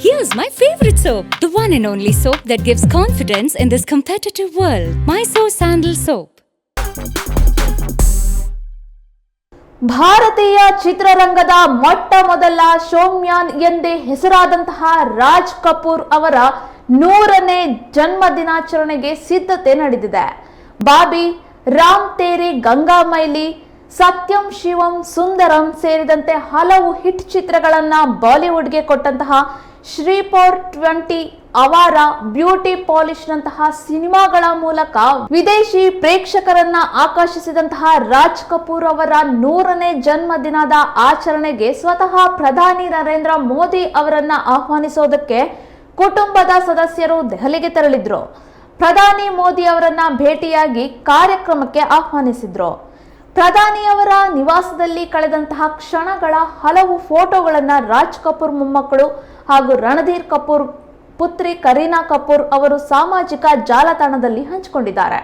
Here's my favorite soap, the one and only soap that gives confidence in this competitive world. Mysore Sandal Soap. ಭಾರತೀಯ ಚಿತ್ರರಂಗದ ಮೊಟ್ಟ ಮೊದಲ showman ಎಂದೇ ಹೆಸರಾದಂತಹ ರಾಜ್ ಕಪೂರ್ ಅವರ ನೂರನೇ ಜನ್ಮ ದಿನಾಚರಣೆಗೆ ಸಿದ್ಧತೆ ನಡೆದಿದೆ ಬಾಬಿ ರಾಮ್ ತೇರಿ ಗಂಗಾ ಮೈಲಿ ಸತ್ಯಂ, ಶಿವಂ, ಸುಂದರಂ ಸೇರಿದಂತೆ ಹಲವು ಹಿಟ್ ಚಿತ್ರಗಳನ್ನು ಬಾಲಿವುಡ್ಗೆ ಕೊಟ್ಟಂತಹ ಶ್ರೀಪೋರ್ ಟ್ವೆಂಟಿ ಅವರ ಬ್ಯೂಟಿ ಪಾಲಿಶ್ ನಂತಹ ಸಿನಿಮಾಗಳ ಮೂಲಕ ವಿದೇಶಿ ಪ್ರೇಕ್ಷಕರನ್ನ ಆಕರ್ಷಿಸಿದಂತಹ ರಾಜ್ ಕಪೂರ್ ಅವರ ನೂರನೇ ಜನ್ಮದಿನದ ಆಚರಣೆಗೆ ಸ್ವತಃ ಪ್ರಧಾನಿ ನರೇಂದ್ರ ಮೋದಿ ಅವರನ್ನ ಆಹ್ವಾನಿಸೋದಕ್ಕೆ ಕುಟುಂಬದ ಸದಸ್ಯರು ದೆಹಲಿಗೆ ತೆರಳಿದ್ರು. ಪ್ರಧಾನಿ ಮೋದಿ ಅವರನ್ನ ಭೇಟಿಯಾಗಿ ಕಾರ್ಯಕ್ರಮಕ್ಕೆ ಆಹ್ವಾನಿಸಿದ್ರು. ಪ್ರಧಾನಿಯವರ ನಿವಾಸದಲ್ಲಿ ಕಳೆದಂತಹ ಕ್ಷಣಗಳ ಹಲವು ಫೋಟೋಗಳನ್ನ ರಾಜ್ ಕಪೂರ್ ಮೊಮ್ಮಕ್ಕಳು ಹಾಗೂ ರಣಧೀರ್ ಕಪೂರ್, ಪುತ್ರಿ ಕರೀನಾ ಕಪೂರ್ ಅವರು ಸಾಮಾಜಿಕ ಜಾಲತಾಣದಲ್ಲಿ ಹಂಚಿಕೊಂಡಿದ್ದಾರೆ.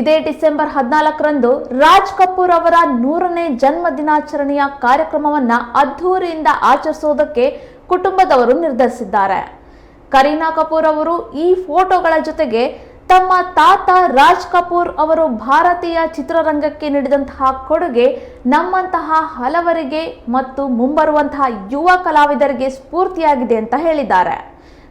ಇದೇ ಡಿಸೆಂಬರ್ ಹದಿನಾಲ್ಕರಂದು ರಾಜ್ ಕಪೂರ್ ಅವರ ನೂರನೇ ಜನ್ಮ ದಿನಾಚರಣೆಯ ಕಾರ್ಯಕ್ರಮವನ್ನ ಅದ್ಧೂರಿಯಿಂದ ಆಚರಿಸುವುದಕ್ಕೆ ಕುಟುಂಬದವರು ನಿರ್ಧರಿಸಿದ್ದಾರೆ. ಕರೀನಾ ಕಪೂರ್ ಅವರು ಈ ಫೋಟೋಗಳ ಜೊತೆಗೆ ತಮ್ಮ ತಾತ ರಾಜ್ ಕಪೂರ್ ಅವರು ಭಾರತೀಯ ಚಿತ್ರರಂಗಕ್ಕೆ ನೀಡಿದಂತಹ ಕೊಡುಗೆ ನಮ್ಮಂತಹ ಹಲವರಿಗೆ ಮತ್ತು ಮುಂಬರುವಂತಹ ಯುವ ಕಲಾವಿದರಿಗೆ ಸ್ಫೂರ್ತಿಯಾಗಿದೆ ಅಂತ ಹೇಳಿದ್ದಾರೆ.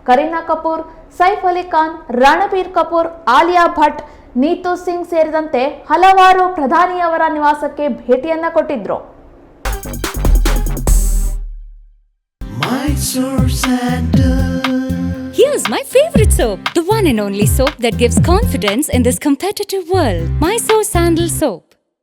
ಕರೀನಾ ಕಪೂರ್, ಸೈಫ್ ಅಲಿ ಖಾನ್, ರಣಬೀರ್ ಕಪೂರ್, ಆಲಿಯಾ ಭಟ್, ನೀತು ಸಿಂಗ್ ಸೇರಿದಂತೆ ಹಲವಾರು ಪ್ರಧಾನಿಯವರ ನಿವಾಸಕ್ಕೆ ಭೇಟಿಯನ್ನ ಕೊಟ್ಟಿದ್ರು. Mysore My favorite soap, the one and only soap that gives confidence in this competitive world. Mysore Sandal Soap.